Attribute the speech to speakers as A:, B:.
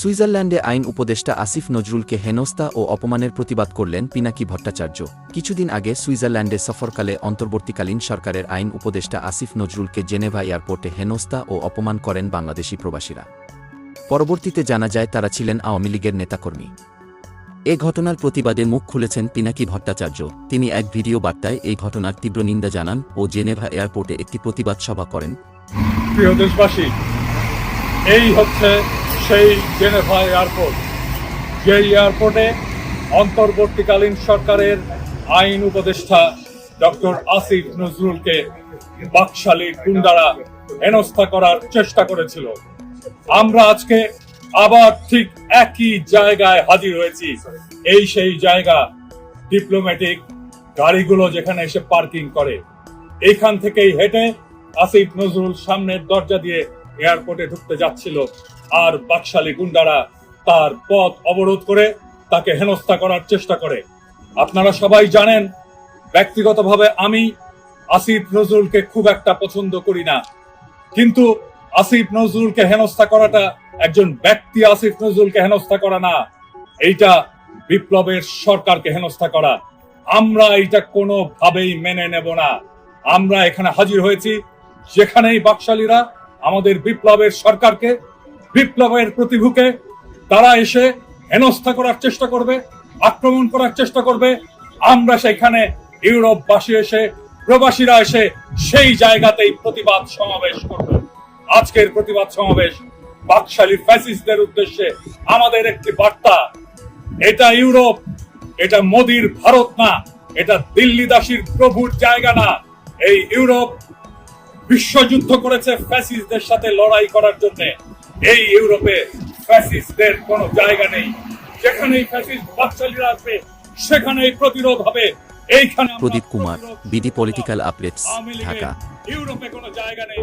A: সুইজারল্যান্ডে আইন উপদেষ্টা আসিফ নজরুলকে হেনস্তা ও অপমানের প্রতিবাদ করলেন পিনাকি ভট্টাচার্য। কিছুদিন আগে সুইজারল্যান্ডে সফরকালে অন্তর্বর্তীকালীন সরকারের আইন উপদেষ্টা আসিফ নজরুলকে জেনেভা এয়ারপোর্টে হেনস্তা ও অপমান করেন বাংলাদেশি প্রবাসীরা। পরবর্তীতে জানা যায় তারা ছিলেন আওয়ামী লীগের নেতাকর্মী। এ ঘটনার প্রতিবাদে মুখ খুলেছেন পিনাকি ভট্টাচার্য। তিনি এক ভিডিও বার্তায় এই ঘটনার তীব্র নিন্দা জানান ও জেনেভা এয়ারপোর্টে একটি প্রতিবাদ সভা করেন।
B: প্রিয় দেশবাসী, এই হচ্ছে সেই জেনেভা এয়ারপোর্ট যে এয়ারপোর্টে অন্তর্বর্তীকালীন সরকারের আইন উপদেষ্টা ডক্টর আসিফ নজরুলকে বাকশালী গুন্ডারা হেনস্থা করার চেষ্টা করেছিল। আমরা আজকে আবার ঠিক একই জায়গায় হাজির হয়েছি। এই সেই জায়গা ডিপ্লোম্যাটিক গাড়িগুলো যেখানে এসে পার্কিং করে। এইখান থেকেই হেঁটে আসিফ নজরুল সামনের দরজা দিয়ে এয়ারপোর্টে ঢুকতে যাচ্ছিল। আর বাকশালী গুন্ডারা তার পথ অবরোধ করে তাকে হেনস্থা করার চেষ্টা করে। আপনারা সবাই জানেন, ব্যক্তিগতভাবে আমি আসিফ নজরুলকে খুব একটা পছন্দ করি না। কিন্তু আসিফ নজরুলকে হেনস্থা করাটা একজন ব্যক্তি আসিফ নজরুলকে হেনস্থা করা না। এইটা বিপ্লবের সরকারকে হেনস্থা করা। আমরা এটা কোনোভাবেই মেনে নেব না। আমরা এখানে হাজির হয়েছি, যেখানেই বাকশালীরা আমাদের বিপ্লবের সরকারকে, বিপ্লবের প্রতিভুকে, তারা এসে হেনস্থা করার চেষ্টা করবে, আক্রমণ করার চেষ্টা করবে। আমরা সেখানে ইউরোপবাসী এসে, প্রবাসীরা এসে সেই জায়গাতেই প্রতিবাদ সমাবেশ করবে। আজকের প্রতিবাদ সমাবেশ বাকশালী ফ্যাসিস্টদের উদ্দেশ্যে আমাদের একটি বার্তা। এটা ইউরোপ, এটা মোদির ভারত না, এটা দিল্লি দাসীর প্রভুর জায়গা না। এই ইউরোপ বিশ্বযুদ্ধ করেছে ফ্যাসিস্টদের সাথে লড়াই করার জন্য। এই ইউরোপে ফ্যাসিস্টদের কোনো জায়গা নেই। যেখানেই ফ্যাসিস্ট বাকশালীরা আসবে সেখানেই প্রতিরোধ হবে। এইখানে
A: Pradip Kumar BD political updates Dhaka.
B: ইউরোপে কোনো জায়গা নেই।